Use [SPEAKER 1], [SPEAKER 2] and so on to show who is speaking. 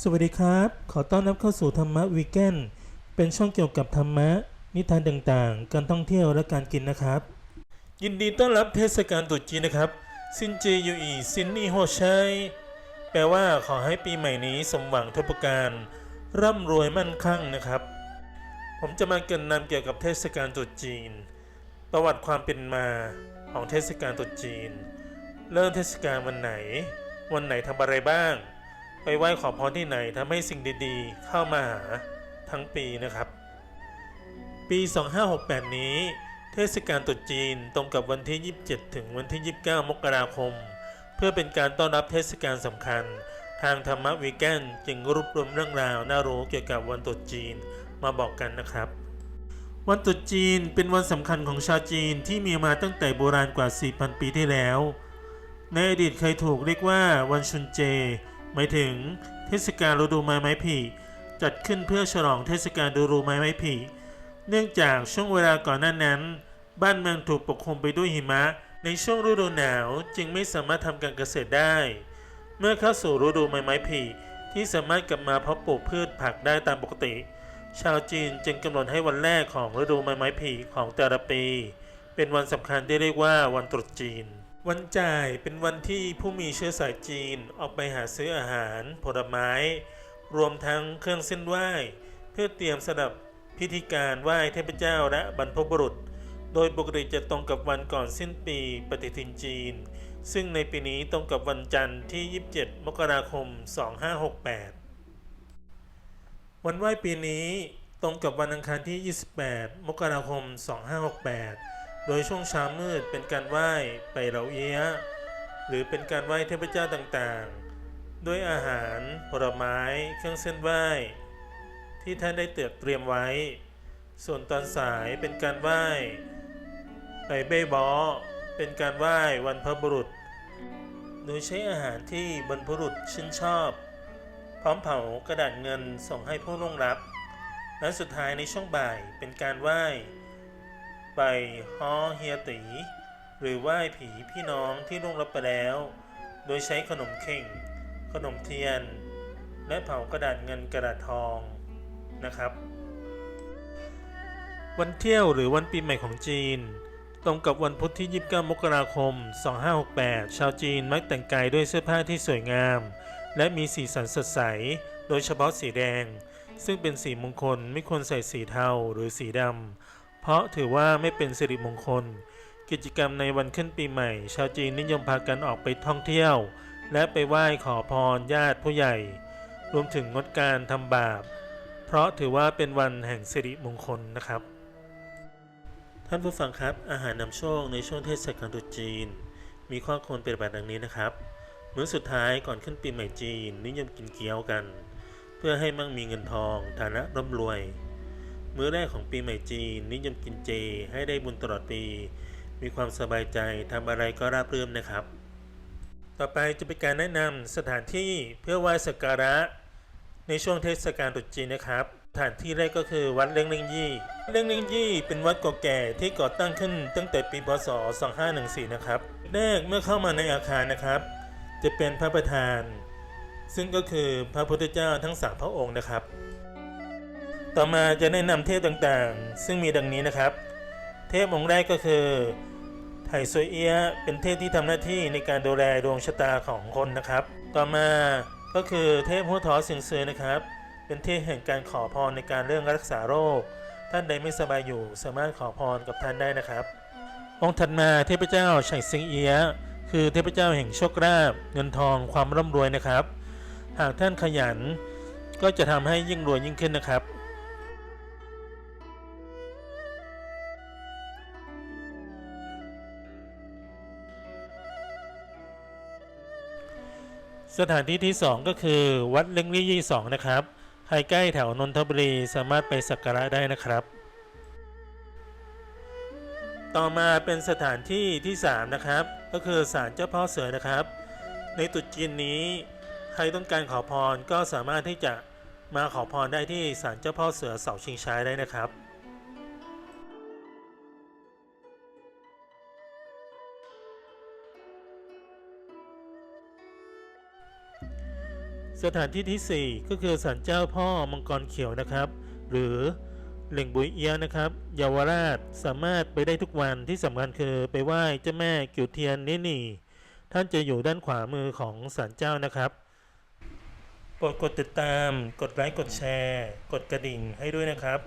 [SPEAKER 1] สวัสดีครับ ขอต้อนรับเข้าสู่ธรรมะวีแกนเป็นช่องเกี่ยวกับธรรมะ นิทานต่างๆ การท่องเที่ยวและการกินนะครับ ยินดีต้อนรับเทศกาลตรุษจีนนะครับ ซินเจยูอีซินนี่โฮชัยแปลว่าขอให้ปีใหม่นี้สมหวังทุกประการ ร่ำรวยมั่นคั่งนะครับ ผมจะมาเกินนำเกี่ยวกับเทศกาลตรุษจีน ประวัติความเป็นมาของเทศกาลตรุษจีน เริ่มเทศกาลวันไหน วันไหนทำอะไรบ้าง ไปไหว้ขอพรที่ไหนทำให้สิ่งดีๆ เข้ามาหาทั้งปีนะครับ ปี 2568 นี้ เทศกาลตรุษจีนตรงกับวันที่ 27 ถึงวันที่ 29 มกราคม เพื่อเป็นการต้อนรับเทศกาลสำคัญ ทางธรรมวีแกนจึงรวบรวมเรื่องราวน่ารู้เกี่ยวกับวันตรุษจีนมาบอกกันนะครับ วันตรุษจีนเป็นวันสำคัญของชาวจีนที่มีมาตั้งแต่โบราณกว่า 4,000 ปีที่แล้ว ในอดีตเคยถูกเรียกว่าวันชุนเจ หมายถึงเทศกาลฤดูใบไม้ผลิจัดขึ้นเพื่อฉลองเทศกาลฤดูใบไม้ผลิเนื่องจากช่วงเวลาก่อนหน้านั้น บ้านเมืองถูกปกคลุมไปด้วยหิมะ ในช่วงฤดูหนาวจึงไม่สามารถทำการเกษตรได้ เมื่อเข้าสู่ฤดูใบไม้ผลิที่สามารถกลับมาเพาะปลูกพืชผักได้ตามปกติ ชาวจีนจึงกำหนดให้วันแรกของฤดูใบไม้ผลิของแต่ละปี เป็นวันสำคัญที่เรียกว่าวันตรุษจีน วันจ่ายเป็นวันที่ผู้มีเชื้อสายจีนออกไปหาซื้ออาหาร ผลไม้ รวมทั้งเครื่องเส้นไหว้ เพื่อเตรียมสำหรับพิธีการไหว้เทพเจ้าและบรรพบุรุษ โดยปกติจะตรงกับวันก่อนสิ้นปีปฏิทินจีน ซึ่งในปีนี้ตรงกับวันจันทร์ที่ 27 มกราคม 2568 วันไหว้ปีนี้ตรงกับวันอังคารที่ 28 มกราคม 2568 โดยช่วงเช้ามืดเป็นการไหว้ไปเหลาเอี้ยะหรือเป็นการไหว้เทพเจ้าต่างๆ ด้วยอาหารผลไม้ เครื่องเส้นไหว้ ที่ท่านได้เตือเตรียมไว้ ส่วนตอนสายเป็นการไหว้ไปเบ้บอเป็นการไหว้วันพระบุรุษ โดยใช้อาหารที่บรรพบุรุษชื่นชอบ พร้อมเผากระดาษเงินส่งให้ผู้ล่วงลับ และสุดท้ายในช่วงบ่ายเป็นการไหว้ ไปฮอเฮียตี หรือไหว้ผีพี่น้องที่ล่วงลับไปแล้ว โดยใช้ขนมเข่ง ขนมเทียน และเผากระดาษเงินกระดาษทองนะครับ วันเที่ยวหรือวันปีใหม่ของจีน ตรงกับวันพุธที่ 29 มกราคม 2568 ชาวจีนมักแต่งกายด้วยเสื้อผ้าที่สวยงาม และมีสีสันสดใส โดยเฉพาะสีแดง ซึ่งเป็นสีมงคลไม่ควรใส่สีเทาหรือสีดำ เพราะถือว่าไม่เป็นสิริมงคล กิจกรรมในวันขึ้นปีใหม่ ชาวจีนนิยมพากันออกไปท่องเที่ยว และไปไหว้ขอพรญาติผู้ใหญ่ รวมถึงงดการทำบาป เพราะถือว่าเป็นวันแห่งสิริมงคลนะครับ ท่านผู้ฟังครับอาหารนำโชคในช่วงเทศกาลตรุษจีน มีข้อควรปฏิบัติดังนี้นะครับมื้อสุดท้ายก่อนขึ้นปีใหม่จีนนิยมกินเกี๊ยวกัน เพื่อให้มั่งมีเงินทองฐานะร่ำรวย มื้อแรกของปีใหม่จีนนิยมกินเจให้ได้บุญตลอดปี มีความสบายใจทำอะไรก็ราบรื่นนะครับ ต่อไปจะเป็นการแนะนำสถานที่เพื่อไหว้สักการะ ในช่วงเทศกาลตรุษจีนนะครับสถานที่แรกก็คือวัดเล่งเล่งยี่เล่งเล่งยี่เป็นวัดเก่าแก่ที่ก่อตั้งขึ้นตั้งแต่ปีพศ 2514 นะครับแรกเมื่อเข้ามาในอาคารนะครับ จะเป็นพระประธาน ซึ่งก็คือพระพุทธเจ้าทั้งสามพระองค์นะครับ ต่อมาจะแนะนำเทพต่างๆ ซึ่งมีดังนี้นะครับ เทพองค์แรกก็คือไถ่ซวยเอียเป็นเทพที่ทำหน้าที่ในการดูแลดวงชะตาของคนนะครับ ต่อมาก็คือเทพหัวทอสิงเซอนะครับ เป็นเทพแห่งการขอพรในการเรื่องรักษาโรค ท่านใดไม่สบายอยู่สามารถขอพรกับท่านได้นะครับ องค์ถัดมาเทพเจ้าไฉซิงเอียคือเทพเจ้าแห่งโชคลาภเงินทองความร่ำรวยนะครับ หากท่านขยันก็จะทำให้ยิ่งรวยยิ่งขึ้นนะครับ สถานที่ที่ 2 ก็คือ วัดเล่งลี่ยี่สองนะครับ ใครใกล้แถวนนทบุรีสามารถไปสักการะได้นะครับ ต่อมาเป็นสถานที่ที่ 3 นะครับ ก็คือศาลเจ้าพ่อเสือนะครับ ในตุจีนนี้ใครต้องการขอพรก็สามารถที่จะมาขอพรได้ที่ศาลเจ้าพ่อเสือเสาชิงช้าได้นะครับ สถานที่ที่ 4 ก็คือศาลเจ้าพ่อมังกรเขียวนะครับ หรือเหล่งบุยเอียนะครับเยาวราชสามารถไปได้ทุกวันที่สำคัญคือไปไหว้เจ้าแม่กิวเทียนนี่นี่ท่านจะอยู่ด้านขวามือของศาลเจ้านะครับโปรดกดติดตาม กดไลค์กดแชร์ กดกระดิ่งให้ด้วยนะครับ